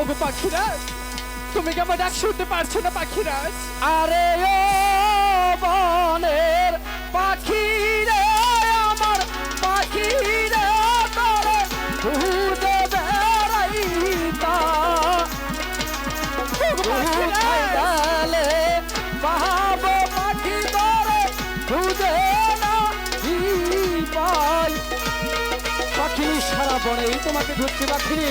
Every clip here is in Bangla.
ওগো পাখিরাজ তুমি কি আমার ডাক শুনতে পারছ না পাখিরাজ? আরে ও বনের পাখি রে আমার পাখি রে তোরে ঘুরতে বেড়াইতা। গেলে বাহাব পাখি তোরে খুঁজে না পাই পাখিনি সারা বনে তোমাকে ধরছি পাখিনি।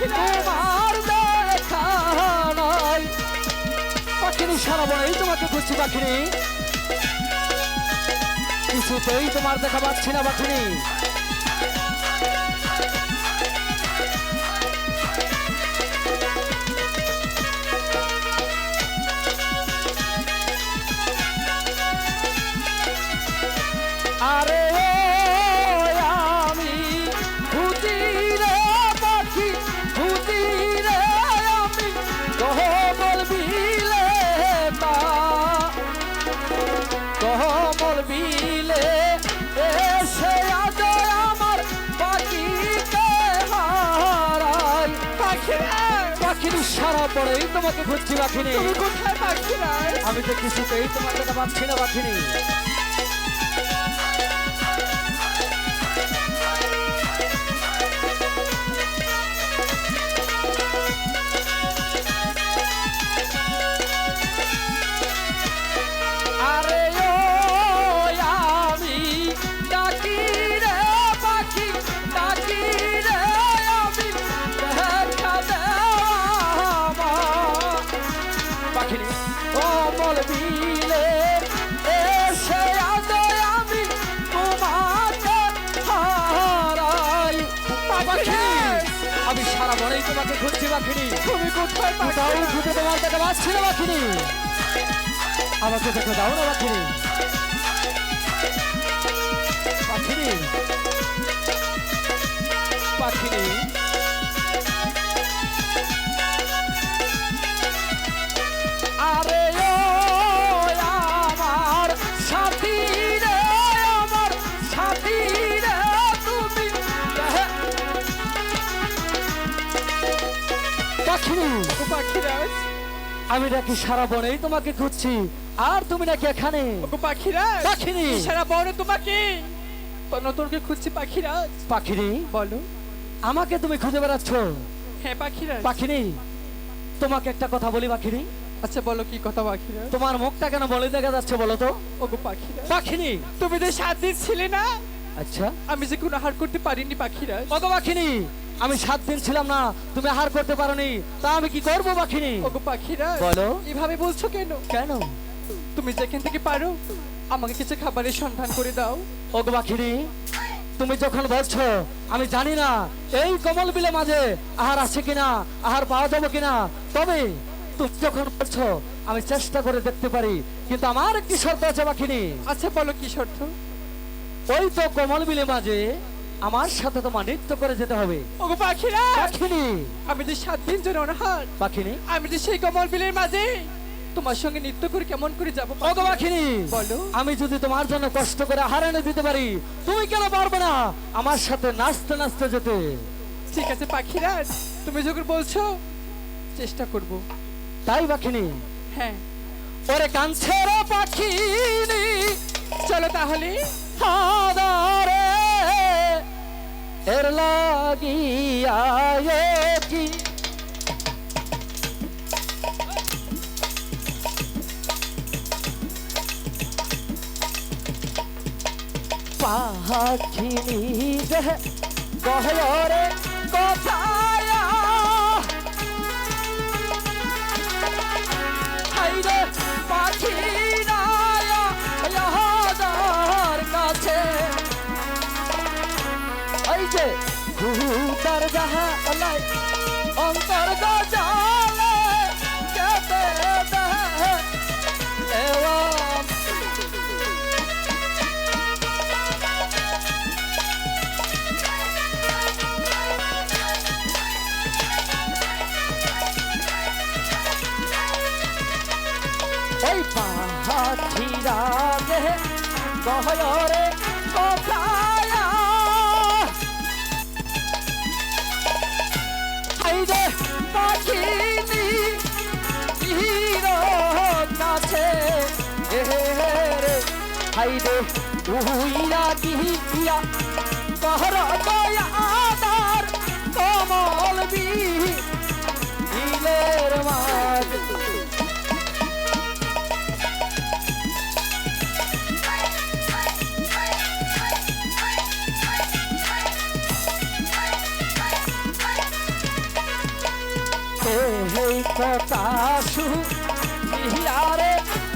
তোমার দেখা সারা বনেই তোমাকে খুঁজছি পাখিনি। কিছুতেই তোমার দেখা পাচ্ছি না পাখিনি। পড়েই তোমাকে খুঁজছি পাখিরাজ আমি তো কিছুতেই তোমার কথা পাচ্ছি না পাখিনি সারা বনেই তোমাকে খুঁজছি বাখিনি তুমি কোথায় কোথাও খুঁজে তোমার কাছে পাচ্ছি না বাখিনি আমাকে দেখে দাও না বাখিনি পাখিনি পাখিনি আমি নাকি সারা বনেই তোমাকে খুঁজছি। আর তুমি নাকি এখানে? ওগো পাখিরাজ পাখিনি। সারা বড় তোমাকে। নতুনকে খুঁজছি পাখিরাজ। পাখিনি? বলো। আমাকে তুমি খুঁজে বেড়াচ্ছ? হ্যাঁ পাখিরাজ। পাখিনি? তোমাকে একটা কথা বলি পাখিনি। আচ্ছা বলো কি কথা পাখিরাজ? তোমার মুখটা কেন বলে দেখা যাচ্ছে বলো তো? ওগো পাখিরাজ। পাখিনি! তুমি যে সাত দিন ছিলে না? আচ্ছা। আমি যে কোনো আহার করতে পারিনি পাখিরাজ। ওগো পাখিনি! আমি সাত দিন ছিলাম না তুমি আহার করতে পারোনি তা আমি কি করব পাখিনি ওগো পাখিরাজ বলো। এভাবে বলছো কেন? কেন? তুমি যেখান থেকে পারো আমাকে কিছু খাবারের সন্ধান করে দাও। ওগো পাখিনি তুমি যখন বলছো আমি জানি না এই কমল বিলে মাঝে আহার আছে কিনা আহার পাওয়া যাবে কিনা তবে তুমি যখন বলছো আমি চেষ্টা করে দেখতে পারি কিন্তু আমার কি শর্ত আছে পাখিনি আচ্ছা বলো কি শর্ত? ওই তো কমল বিলে মাঝে আমার সাথে তোমার নৃত্য করে যেতে হবে। ওগো পাখিরাজ পাখিনি! আমি যে সাত দিন জন্য অনাহার পাখিনি? আমি যে সেই কমল বিলের মাঝে তোমার সঙ্গে নৃত্য করে কেমন করে যাব ওগো পাখিনি! বলো। আমি যদি তোমার জন্য কষ্ট করে আহার এনে দিতে পারি তুমি কেন পারবে না আমার সাথে নাচতে নাচতে যেতে? ঠিক আছে পাখিরাজ তুমি যখন বলছো চেষ্টা করব। তাই পাখিনি? হ্যাঁ। ওরে কাঞ্ছের পাখিনি। চলো তাহলে। আদারে এর লাগিয়া পাখিনি দেহ গহরে কথায়া। হাইরে পাখি যে ভূতার যাহা আলাই অন্তর গজালে কেতে দেহে এওয়া ওই পাখিরা রে গহরে কোথায় উইরা গিয়া কহর দয়াদার কমল বি মাঝ। কথা শুনিয়ারে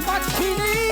পাখিনি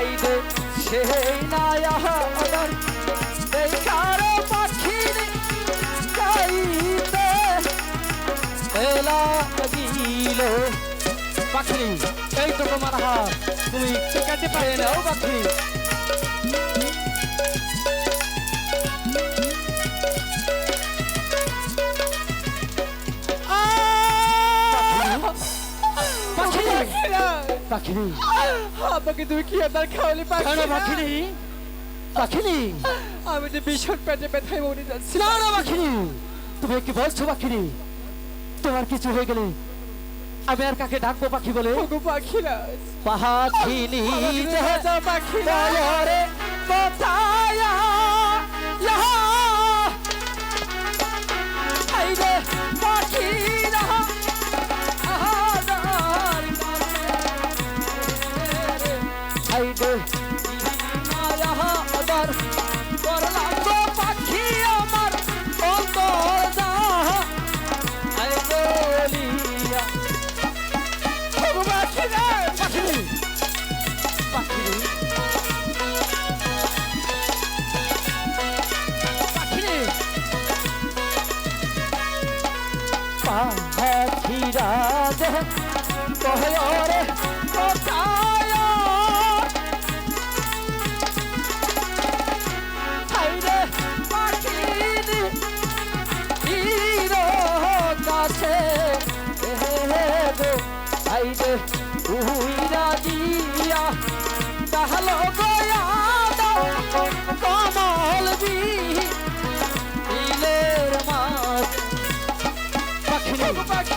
হাইদে সেই নায়া আদার দেখার পাখি চাইতে এলা গিল পাখি, এই তো তোমার হাত। তুমি টিকাতে পারে নাও পাখি পাখি। পাখিনি। আমাকে তুমি কি খাওয়ালি পাখিরা পাখিনি? পাখিনি? আমি যে ভীষণ পেটে ব্যথায় মরে যাচ্ছি না না পাখিনি। তুমি কি বলছো পাখিনি। তোমার কিছু হয়ে গেলে আমি আর কাকে ডাকবো পাখি বলে? পাখিরা পাখিনি পাখিরা বলরে কোথায় পাখিরা দেহ কহরে কোথায় হাইরে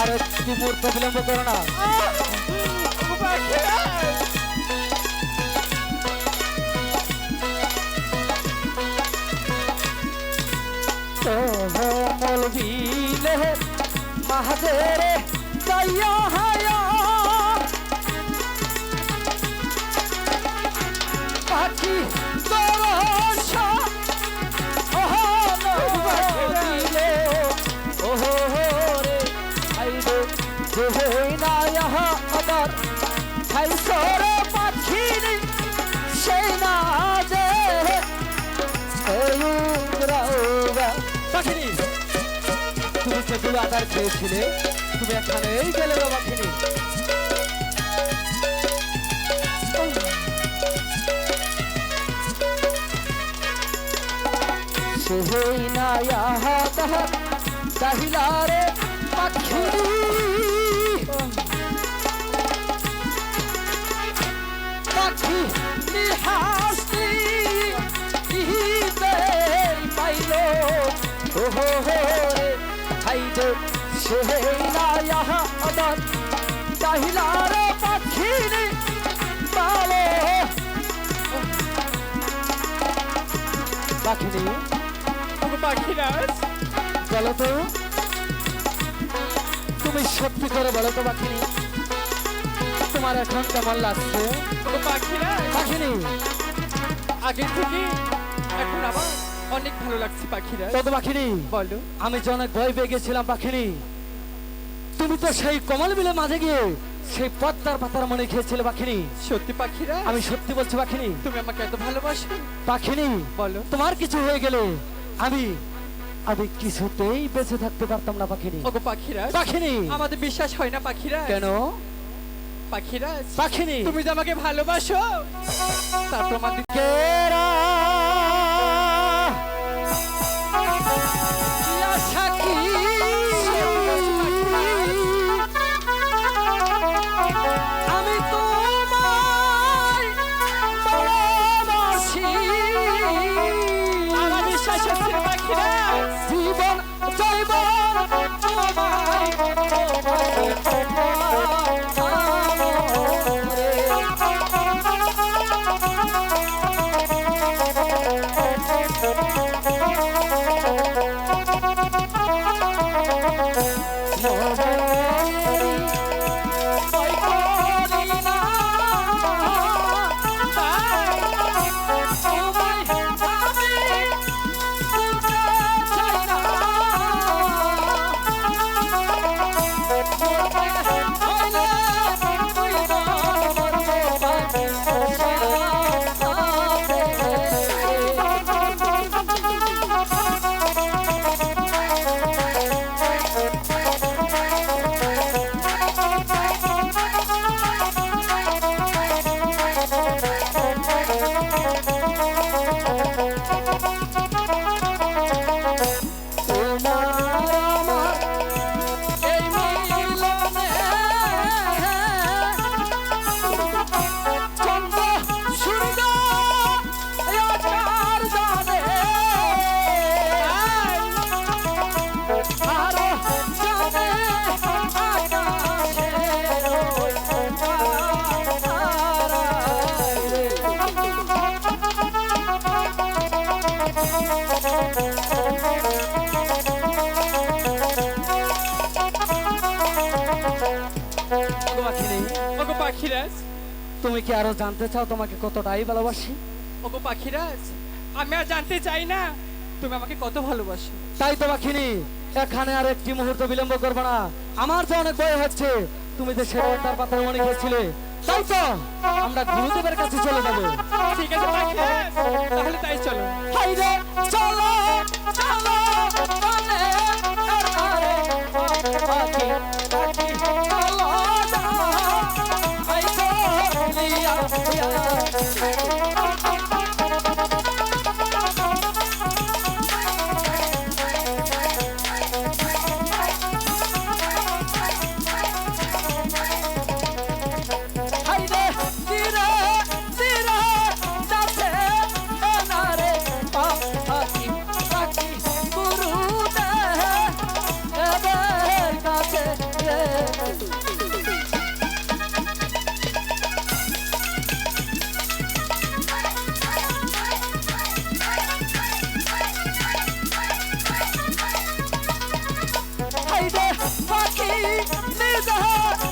আর একটু মুহূর্ত বিলম্ব করো না মাহাদের দয়া অনেকগুলো আদার খেয়েছিলে তুমি এখানেই গেলে রে পাখিনি সেই না তাহার চাহিলারে পাখি। নিহাসি পাইল হো হো রে হাইদে সেই না ইহা আমার। চাহিলারে পাখি পালে পাখিনি? পাখিরাজ বলো তো। তুমি সত্যি করে বলো তো পাখিনি। তোমার এখন কেমন লাগছে? ওগো পাখিরাজ পাখিনি? আগে থেকে এখন আবার। অনেক ভালো লাগছে পাখিরাজ কত পাখিনি বলো। আমি যে অনেক ভয় পেয়ে গেছিলাম পাখিনি। তুমি তো সেই কমল বিলে মাঝে গিয়ে সেই পদ্মার পাতার মনে খেয়েছিলে পাখিনি। সত্যি পাখিরাজ আমি সত্যি বলছি পাখিনি। তুমি আমাকে এত ভালোবাসো? পাখিনি বলো। তোমার কিছু হয়ে গেলে আমি আমি কিছুতেই বেঁচে থাকতে পারতাম না পাখিনি। ওগো পাখিরাজ পাখিনি! আমাদের বিশ্বাস হয় না পাখিরাজ কেন? পাখিরাজ পাখিনি! তুমি যে আমাকে ভালোবাসো তার প্রমাণ Oh, oh, oh. তুমি কি আরও জানতে চাও তোমাকে কতটাই ভালোবাসি ওগো পাখিরাজ আমি আর জানতে চাই না তুমি আমাকে কত ভালোবাসো তাই তো পাখিনি এখানে আর একটি মুহূর্ত বিলম্ব করবে না আমার তো অনেক ভয় হচ্ছে তুমি যে সেবা তার পাতার মনে গেছিলে তাই তো আমরা গুরুদেবের কাছে চলে যাব ঠিক আছে পাখিরাজ তাহলে তাই চলো হাই রে চলো চলো আরে পাখি Oh, yeah. নিজে যাচ্ছে